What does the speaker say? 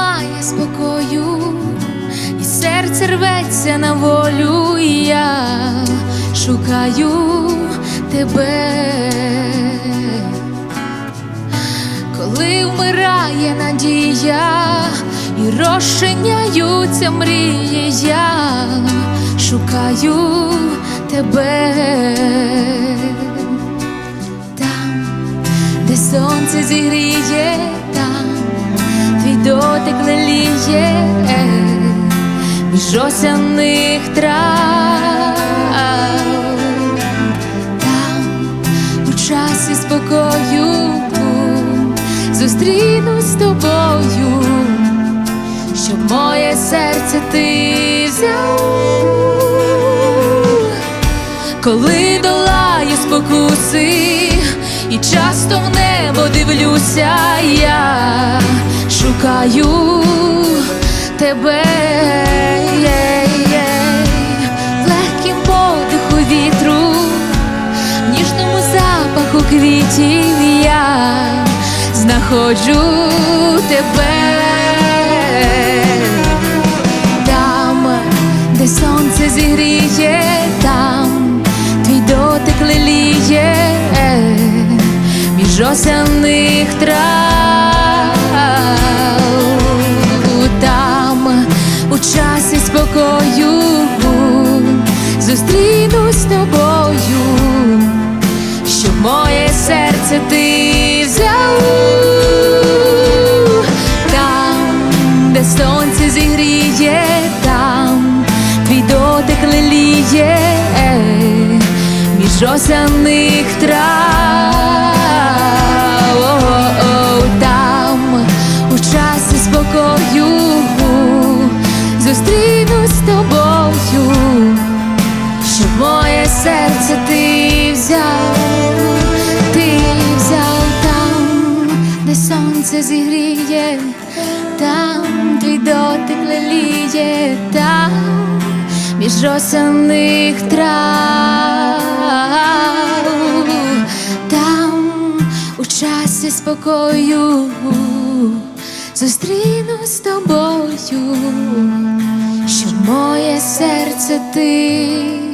немає спокою, і серце рветься на волю, і я шукаю тебе, коли вмирає надія і розчиняються мрії, я шукаю тебе. Там, де сонце зігріє дотик леліє між осяних трав, там у часі спокою зустрінусь з тобою, щоб моє серце ти взяв, коли долаю спокуси, і часто в небо дивлюся, я шукаю тебе. В легкім подиху вітру, ніжному запаху квітів я знаходжу тебе. Там, де сонце зігріє, там твій дотик леліє між осяних трав, ти взяв. Там, де сонце зігріє, там твій дотик леліє між осяних трав, О-о-о, там у часі спокою зустрінусь з тобою щоб моє серце ти сонце зігріє, там твій дотик леліє, там між осяних трав, там у часі спокою зустрінусь з тобою щоб моє серце ти.